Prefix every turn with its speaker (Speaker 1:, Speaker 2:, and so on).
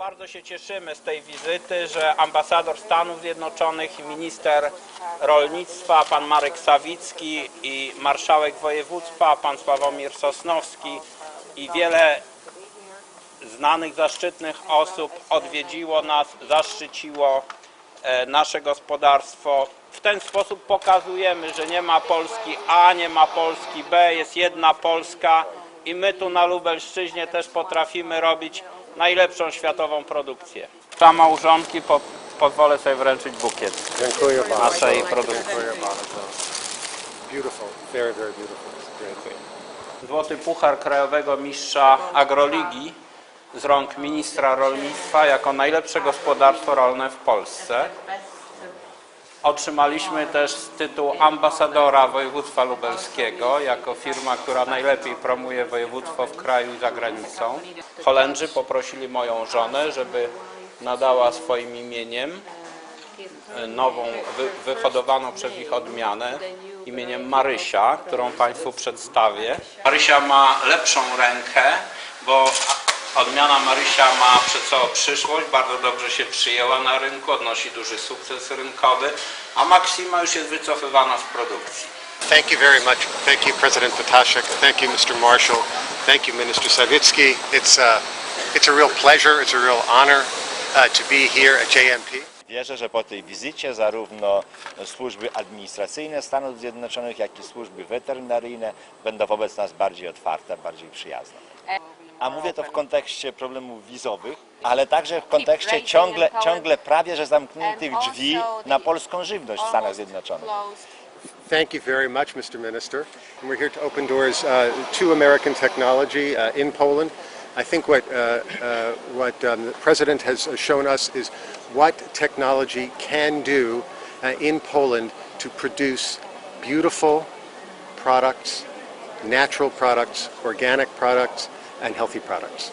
Speaker 1: Bardzo się cieszymy z tej wizyty, że ambasador Stanów Zjednoczonych i minister rolnictwa, pan Marek Sawicki i marszałek województwa, pan Sławomir Sosnowski i wiele znanych, zaszczytnych osób odwiedziło nas, zaszczyciło e, nasze gospodarstwo. W ten sposób pokazujemy, że nie ma Polski A, nie ma Polski B, jest jedna Polska i my tu na Lubelszczyźnie też potrafimy robić najlepszą światową produkcję. Dla małżonki po, pozwolę sobie wręczyć bukiet
Speaker 2: Dziękuję bardzo.
Speaker 1: naszej produkcji.
Speaker 2: Dziękuję bardzo. Beautiful, very, very beautiful. Great.
Speaker 1: Złoty Puchar Krajowego Mistrza Agroligi z rąk ministra rolnictwa jako najlepsze gospodarstwo rolne w Polsce. Otrzymaliśmy też tytuł ambasadora województwa lubelskiego jako firma, która najlepiej promuje województwo w kraju i za granicą. Holendrzy poprosili moją żonę, żeby nadała swoim imieniem e, nową, wy, wyhodowaną przez nich odmianę imieniem Marysia, którą Państwu przedstawię. Marysia ma lepszą rękę, bo odmiana Marysia ma przed sobą przyszłość, bardzo dobrze się przyjęła na rynku, odnosi duży sukces rynkowy, a Maxima już jest wycofywana z produkcji.
Speaker 2: Thank you very much. Thank you, President Potashek. Thank you, Mr. Marshall. Thank you, Minister Savitsky. It's a, it's a real pleasure. It's a real honor uh, to be here at JMP.
Speaker 3: Wierzę, że po tej wizycie zarówno służby administracyjne Stanów Zjednoczonych, jak i służby weterynaryjne będą wobec nas bardziej otwarte, bardziej przyjazne. A mówię to w kontekście problemów wizowych, ale także w kontekście ciągle, ciągle prawie że zamkniętych drzwi na polską żywność w Stanach Zjednoczonych.
Speaker 2: Thank you very much, Mr. Minister. And we're here to open doors uh, to American technology uh, in Poland. I think what, uh, uh, what um, the President has shown us is what technology can do uh, in Poland to produce beautiful products, natural products, organic products, and healthy products.